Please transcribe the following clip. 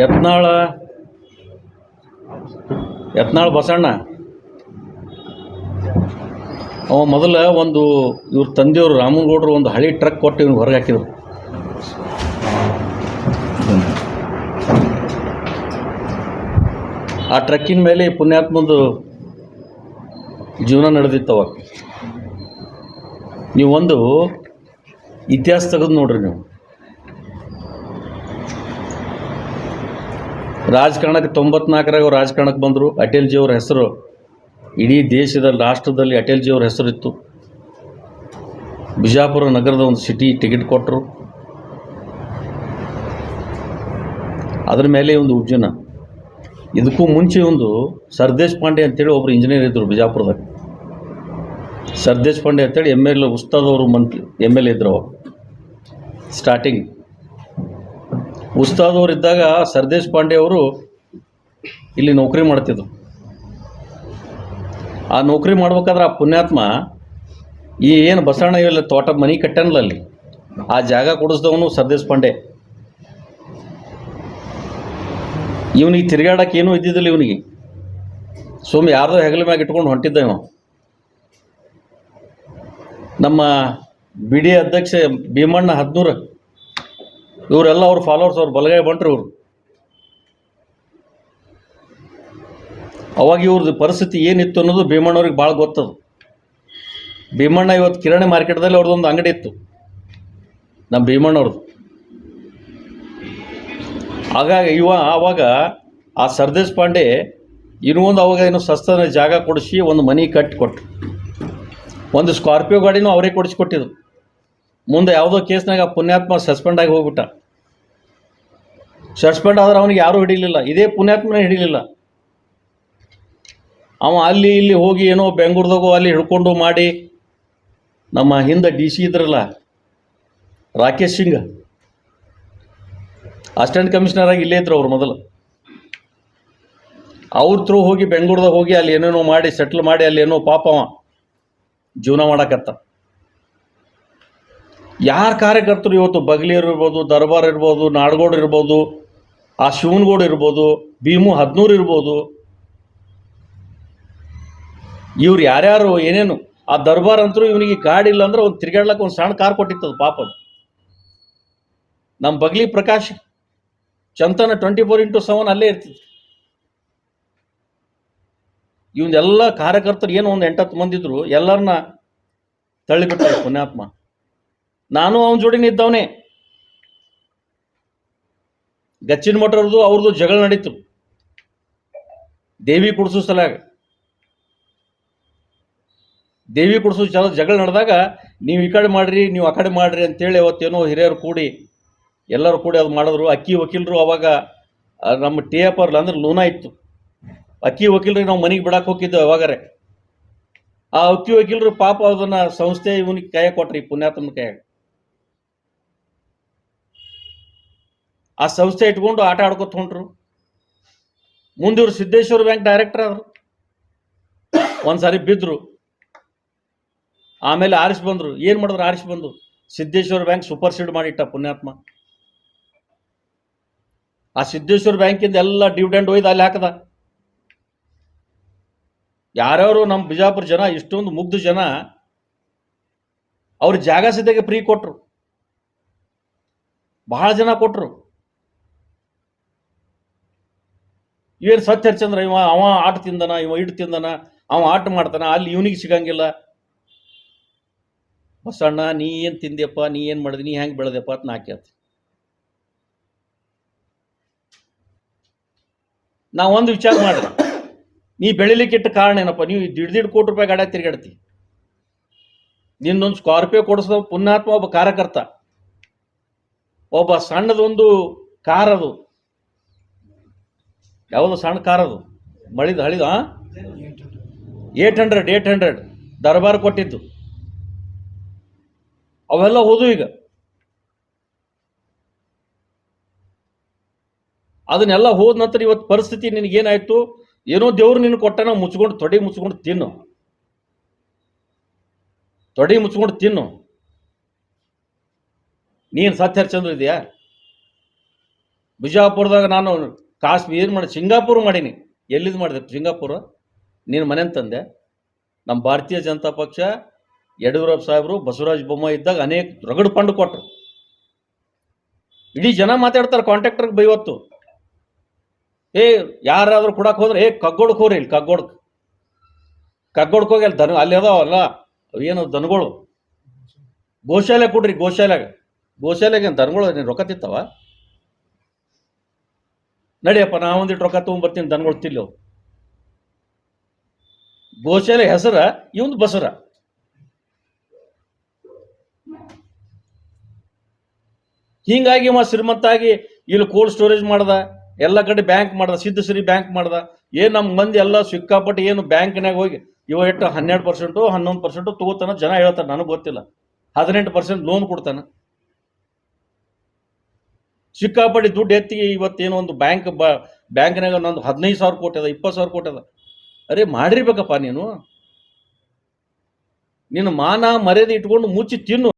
ಯತ್ನಾಳ. ಯತ್ನಾಳ ಬಸಣ್ಣ. ಅವ ಮೊದಲ ಒಂದು ಇವ್ರ ತಂದೆಯವರು ರಾಮನಗೌಡರು ಒಂದು ಹಳಿ ಟ್ರಕ್ ಕೊಟ್ಟು ಇವ್ನಿಗೆ ಹೊರಗೆ ಹಾಕಿದ್ರು. ಆ ಟ್ರಕ್ಕಿನ ಮೇಲೆ ಪುಣ್ಯಾತ್ಮದು ಜೀವನ ನಡೆದಿತ್ತು ನೀವು ಒಂದು ಇತಿಹಾಸ ತೆಗೆದು ನೋಡ್ರಿ ನೀವು. ರಾಜಕಾರಣಕ್ಕೆ ತೊಂಬತ್ನಾಲ್ಕರಾಗ ಅವ್ರು ರಾಜಕಾರಣಕ್ಕೆ ಬಂದರು. ಅಟಲ್ಜಿಯವ್ರ ಹೆಸರು ಇಡೀ ದೇಶದ ರಾಷ್ಟ್ರದಲ್ಲಿ ಅಟಲ್ಜಿಯವ್ರ ಹೆಸರಿತ್ತು ಬಿಜಾಪುರ ನಗರದ ಒಂದು ಸಿಟಿ ಟಿಕೆಟ್ ಕೊಟ್ಟರು ಅದ್ರ ಮೇಲೆ ಒಂದು ಉಜ್ಜನ. ಇದಕ್ಕೂ ಮುಂಚೆ ಒಂದು ಸರ್ದೇಶ್ ಪಾಂಡೆ ಅಂತೇಳಿ ಒಬ್ಬರು ಇಂಜಿನಿಯರ್ ಇದ್ದರು ಬಿಜಾಪುರದಾಗ. ಸರ್ದೇಶ್ ಪಾಂಡೆ ಅಂತೇಳಿ ಎಂ ಎಲ್ ಎ ಉಸ್ತಾದವರು ಮಂತ್ಲಿ ಎಂ ಎಲ್ ಎ ಇದ್ರು ಸ್ಟಾರ್ಟಿಂಗ್ ಉಸ್ತಾದವ್ರು ಇದ್ದಾಗ ಸರ್ದೇಶ್ ಪಾಂಡೆ ಅವರು ಇಲ್ಲಿ ನೌಕರಿ ಮಾಡ್ತಿದ್ರು. ಆ ನೌಕರಿ ಮಾಡ್ಬೇಕಾದ್ರೆ ಆ ಪುಣ್ಯಾತ್ಮ ಈ ಏನು ಬಸವಣ್ಣ ಇವೆಲ್ಲ ತೋಟ ಮನೆ ಕಟ್ಟಾನಲ್ಲ ಅಲ್ಲಿ? ಆ ಜಾಗ ಕೊಡಿಸ್ದವನು ಸರ್ದೇಶ್ ಪಾಂಡೆ. ಇವನಿಗೆ ತಿರುಗಾಡಕ್ಕೆ ಏನೂ ಇದ್ದಿದ್ದಿಲ್ಲ ಇವನಿಗೆ. ಸುಮ್ಮ ಯಾರ್ದೋ ಹೆಗಲ ಮ್ಯಾಗ ಇಟ್ಕೊಂಡು ಹೊಂಟಿದ್ದ ಇವನು. ನಮ್ಮ ಬಿ ಡಿ ಅಧ್ಯಕ್ಷ ಭೀಮಣ್ಣ ಹದ್ನೂರು. ಇವರೆಲ್ಲ ಅವ್ರ ಫಾಲೋವರ್ಸ್ ಅವ್ರು ಬಲಗೈ ಬಂಟ್ರು ಇವರು. ಅವಾಗ ಇವ್ರದ್ದು ಪರಿಸ್ಥಿತಿ ಏನಿತ್ತು ಅನ್ನೋದು ಭೀಮಣ್ಣವ್ರಿಗೆ ಭಾಳ ಗೊತ್ತದು. ಭೀಮಣ್ಣ ಇವತ್ತು ಕಿರಾಣಿ ಮಾರ್ಕೆಟ್ದಲ್ಲಿ ಅವ್ರದ್ದೊಂದು ಅಂಗಡಿ ಇತ್ತು. ನಮ್ಮ ಭೀಮಣ್ಣವ್ರದ್ದು ಹಾಗಾಗಿ ಇವ ಆವಾಗ ಆ ಸರ್ದೇಶ್ ಪಾಂಡೆ ಇನ್ನೂ ಒಂದು ಅವಾಗ ಏನು ಸಸ್ತನ ಜಾಗ ಕೊಡಿಸಿ ಒಂದು ಮನೆ ಕಟ್ಟಿ ಕೊಟ್ಟರು ಒಂದು ಸ್ಕಾರ್ಪಿಯೋ ಗಾಡಿನೂ ಅವರೇ ಕೊಡಿಸ್ಕೊಟ್ಟಿದ್ರು ಮುಂದೆ ಯಾವುದೋ ಕೇಸ್ನಾಗ ಪುಣ್ಯಾತ್ಮ ಸಸ್ಪೆಂಡ್ ಆಗಿ ಹೋಗ್ಬಿಟ್ಟ. ಸಸ್ಪೆಂಡ್ ಆದ್ರೆ ಅವನಿಗೆ ಯಾರೂ ಹಿಡಿಲಿಲ್ಲ. ಇದೇ ಪುಣ್ಯಾತ್ಮನೇ ಹಿಡಿಲಿಲ್ಲ. ಅವ ಅಲ್ಲಿ ಇಲ್ಲಿ ಹೋಗಿ ಏನೋ ಬೆಂಗಳೂರ್ದಾಗೋ ಅಲ್ಲಿ ಹಿಡ್ಕೊಂಡು ಮಾಡಿ ನಮ್ಮ ಹಿಂದೆ ಡಿ ಸಿ ಇದ್ರಲ್ಲ, ರಾಕೇಶ್ ಸಿಂಗ್. ಅಸಿಸ್ಟೆಂಟ್ ಕಮಿಷನರ್ ಆಗಿ ಇಲ್ಲೇ ಇದ್ರು ಅವ್ರು ಮೊದಲು. ಅವ್ರ ಥ್ರೂ ಹೋಗಿ ಬೆಂಗಳೂರ್ದಾಗ ಹೋಗಿ ಅಲ್ಲಿ ಏನೇನೋ ಮಾಡಿ, ಸೆಟ್ಲ್ ಮಾಡಿ ಅಲ್ಲಿ ಏನೋ ಪಾಪ ಅವ ಜೀವನ ಮಾಡಕತ್ತ. ಯಾರ ಕಾರ್ಯಕರ್ತರು ಇವತ್ತು ಬಗ್ಲಿಯರ್ ಇರ್ಬೋದು, ದರ್ಬಾರ್ ಇರ್ಬೋದು, ನಾಡಗೋಡು ಇರ್ಬೋದು, ಆ ಶಿವನಗೌಡ ಇರ್ಬೋದು, ಭೀಮು ಹದಿನೂರು ಇರ್ಬೋದು, ಇವ್ರು ಯಾರ್ಯಾರು ಏನೇನು, ಆ ದರ್ಬಾರ್ ಅಂತರೂ ಇವನಿಗೆ ಗಾಡಿ ಇಲ್ಲ ಅಂದ್ರೆ ಒಂದು ತಿರ್ಗಾಡ್ಲಕ್ಕೆ ಒಂದು ಸಣ್ಣ ಕಾರ್ ಕೊಟ್ಟಿತ್ತದು ಪಾಪ. ನಮ್ಮ ಬಗ್ಲಿ ಪ್ರಕಾಶ್, ಚಂತನ ಟ್ವೆಂಟಿ ಫೋರ್ ಇಂಟು ಸೆವೆನ್ ಅಲ್ಲೇ ಇರ್ತಿತ್ತು ಇವನ್ನೆಲ್ಲ ಕಾರ್ಯಕರ್ತರು ಏನು ಒಂದು ಎಂಟತ್ತು ಮಂದಿ ಇದ್ರು ಎಲ್ಲರನ್ನ ತಳ್ಳಿಬಿಟ್ಟ ಪುಣ್ಯಾತ್ಮ ನಾನು ಅವನ ಜೋಡಿನ ಇದ್ದವನೇ. ಗಚ್ಚಿನ ಮಠರದು ಅವ್ರದ್ದು ಜಗಳ ನಡೀತು. ದೇವಿ ಕುಡಿಸೋ ಸಲಾಗ ದೇವಿ ಕುಡಿಸೋ ಚಲ ಜಗಳ ನಡೆದಾಗ ನೀವು ಈ ಕಡೆ ಮಾಡ್ರಿ, ನೀವು ಆ ಕಡೆ ಮಾಡ್ರಿ ಅಂತೇಳಿ ಅವತ್ತೇನೋ ಹಿರಿಯರು ಕೂಡಿ, ಎಲ್ಲರೂ ಕೂಡಿ ಅದು ಮಾಡಿದ್ರು. ಅಕ್ಕಿ ವಕೀಲರು ಅವಾಗ ನಮ್ಮ ಟಿ ಎಫ್ ಅವ್ರಲ್ಲ ಅಂದ್ರೆ ಲೂನಾ ಇತ್ತು. ಅಕ್ಕಿ ವಕೀಲರಿಗೆ ನಾವು ಮನೆಗೆ ಬಿಡಕ್ಕೆ ಹೋಗಿದ್ದೆವು ಅವಾಗರೆ. ಆ ಅಕ್ಕಿ ವಕೀಲರು ಪಾಪ ಅದನ್ನ ಸಂಸ್ಥೆ ಇವನಿಗೆ ಕೈ ಕೊಟ್ರಿ ಪುಣ್ಯಾತ್ಮನ ಕೈಯಾಗ. ಆ ಸಂಸ್ಥೆ ಇಟ್ಕೊಂಡು ಆಟ ಆಡ್ಕೊತ ಹೊಂಟ್ರು. ಮುಂದೆ ಇವ್ರು ಸಿದ್ದೇಶ್ವರ ಬ್ಯಾಂಕ್ ಡೈರೆಕ್ಟರ್ ಅವರು ಒಂದ್ಸಾರಿ ಬಿದ್ರು. ಆಮೇಲೆ ಆರಿಸಿ ಬಂದರು. ಏನು ಮಾಡಿದ್ರು ಆರಿಸಿ ಬಂದರು? ಸಿದ್ದೇಶ್ವರ ಬ್ಯಾಂಕ್ ಸೂಪರ್ ಸೀಡ್ ಮಾಡಿಟ್ಟ ಪುಣ್ಯಾತ್ಮ. ಆ ಸಿದ್ದೇಶ್ವರ ಬ್ಯಾಂಕಿಂದ ಎಲ್ಲ ಡಿವಿಡೆಂಡ್ ಒಯ್ದು ಅಲ್ಲಿ ಹಾಕದ. ಯಾರ್ಯಾರು ನಮ್ಮ ಬಿಜಾಪುರ ಜನ, ಇಷ್ಟೊಂದು ಮುಗ್ಧ ಜನ, ಅವ್ರ ಜಾಗ ಸಿದ್ಧಗೆ ಫ್ರೀ ಕೊಟ್ರು. ಬಹಳ ಜನ ಕೊಟ್ರು. ಏನು ಸ್ವಚ್ಛ ಹರಿಚಂದ್ರ ಇವ, ಅವ ಆಟ ತಿಂದನ, ಇವ ಇಟ್ಟು ತಿಂದನ, ಅವ ಆಟ ಮಾಡ್ತಾನ, ಅಲ್ಲಿ ಇವನಿಗೆ ಸಿಗಂಗಿಲ್ಲ. ಬಸಣ್ಣ, ನೀ ಏನು ತಿಂದ್ಯಪ್ಪ, ನೀ ಏನು ಮಾಡಿದೆ, ನೀ ಹೆಂಗೆ ಬೆಳೆದೆಪ್ಪ ಅಂತ ನಾ ಕೇಳ್ತಿ. ನಾ ಒಂದು ವಿಚಾರ ಮಾಡ್ರಿ ನೀ ಬೆಳಿಲಿಕ್ಕೆ ಇಟ್ಟ ಕಾರಣ ಏನಪ್ಪ? ನೀವು ದಿಡ್ ಕೋಟಿ ರೂಪಾಯಿ ಗಾಡ ತಿರ್ಗಾಡ್ತಿ. ನಿನ್ನೊಂದು ಸ್ಕಾರ್ಪಿಯೋ ಕೊಡಿಸೋ ಪುಣ್ಯಾತ್ಮ ಒಬ್ಬ ಕಾರ್ಯಕರ್ತ. ಒಬ್ಬ ಸಣ್ಣದೊಂದು ಕಾರ್ ಅದು ಯಾವುದು ಸಣ್ಣ ಕಾರದು ಮಳಿದ ಹಳಿದ ಏಟ್ ಹಂಡ್ರೆಡ್ ಏಟ್ ಹಂಡ್ರೆಡ್ ದರ್ಬಾರ್ ಕೊಟ್ಟಿದ್ದು. ಅವೆಲ್ಲ ಹೋದು ಈಗ. ಅದನ್ನೆಲ್ಲ ಹೋದ ನಂತರ ಇವತ್ತು ಪರಿಸ್ಥಿತಿ ನಿನಗೇನಾಯ್ತು ಏನೋ ದೇವ್ರು ನಿನ್ನ ಕೊಟ್ಟನ ಮುಚ್ಕೊಂಡು ತೊಡೆ ಮುಚ್ಕೊಂಡು ತಿನ್ನು. ತೊಡೆ ಮುಚ್ಕೊಂಡು ತಿನ್ನು. ನೀನು ಸತ್ಯ ಚಂದ್ರ ಇದೆಯಾ? ಬಿಜಾಪುರದಾಗ ನಾನು ಕಾಶ್ಮೀರ್ ಮಾಡಿ ಸಿಂಗಾಪುರ್ ಮಾಡೀನಿ. ಎಲ್ಲಿದ್ ಮಾಡಿದೆ ಸಿಂಗಾಪುರ? ನೀನು ಮನೆ ತಂದೆ ನಮ್ಮ ಭಾರತೀಯ ಜನತಾ ಪಕ್ಷ, ಯಡಿಯೂರಪ್ಪ ಸಾಹೇಬರು, ಬಸವರಾಜ ಬೊಮ್ಮಾಯಿ ಇದ್ದಾಗ ಅನೇಕ ರಗಡು ಪಂಡು ಕೊಟ್ಟರು ಇಡೀ ಜನ ಮಾತಾಡ್ತಾರೆ ಕಾಂಟ್ರಾಕ್ಟರ್ಗೆ ಬೈವತ್ತು. ಏ, ಯಾರಾದ್ರೂ ಕೊಡಕ್ಕೆ ಹೋದ್ರೆ, ಏ, ಕಗ್ಗೋಡ್ಕ್ ಹೋಗ್ರಿ ಇಲ್ಲಿ, ಕಗ್ಗೋಡ್ಕ್. ಕಗ್ಗೋಡಕ್ಕೆ ಹೋಗಿ ಅಲ್ಲಿ ದನ, ಅಲ್ಲಿ ಅದಾವಲ್ಲ, ಏನು ದನಗಳು? ಗೋಶಾಲೆ ಕೊಡ್ರಿ, ಗೋಶಾಲೆಗೆ. ಗೋಶಾಲೆಗೆ ದನಗಳು ರೊಕ್ಕ ತಿಂತಾವ? ನಡಿಯಪ್ಪ, ನಾ ಒಂದಿಟ್ಟು ರೊಕ್ಕ ತೊಗೊಂಬರ್ತೀನಿ, ದನಗಳು ತಿಲ್ಲವು ಗೋಶಾಲೆ ಹೆಸರ, ಇವಂದು ಬಸರ. ಹಿಂಗಾಗಿ ಮ ಶ್ರೀಮಂತಾಗಿ ಇಲ್ಲಿ ಕೋಲ್ಡ್ ಸ್ಟೋರೇಜ್ ಮಾಡ್ದ, ಎಲ್ಲ ಕಡೆ ಬ್ಯಾಂಕ್ ಮಾಡ್ದ ಸಿದ್ಧಶ್ರೀ ಬ್ಯಾಂಕ್ ಮಾಡ್ದ. ಏನು ನಮ್ಮ ಮಂದಿ ಎಲ್ಲ ಸಿಕ್ಕಾಪಟ್ಟೆ ಏನು ಬ್ಯಾಂಕ್ನಾಗ ಹೋಗಿ, ಇವ ಎಷ್ಟು ಹನ್ನೆರಡು ಪರ್ಸೆಂಟು, ಹನ್ನೊಂದು ಪರ್ಸೆಂಟು ತಗೋತಾನ, ಜನ ಹೇಳ್ತಾರೆ, ನನಗೆ ಗೊತ್ತಿಲ್ಲ. ಹದಿನೆಂಟು ಪರ್ಸೆಂಟ್ ಲೋನ್ ಕೊಡ್ತಾನ. ಸಿಕ್ಕಾಪಟ್ಟೆ ದುಡ್ಡು ಎತ್ತಿ ಇವತ್ತೇನೋ ಒಂದು ಬ್ಯಾಂಕ್ ಬ, ಬ್ಯಾಂಕ್ನಾಗ ನಂದು ಹದಿನೈದು ಸಾವಿರ ಕೋಟಿ ಅದ, ಇಪ್ಪತ್ತು ಸಾವಿರ ಕೋಟಿ ಅದ. ಅರೆ ಮಾಡಿರ್ಬೇಕಪ್ಪ ನೀನು. ನಿನ್ನ ಮಾನ ಮರ್ಯಾದೆ ಇಟ್ಕೊಂಡು ಮುಚ್ಚಿ ತಿನ್ನು.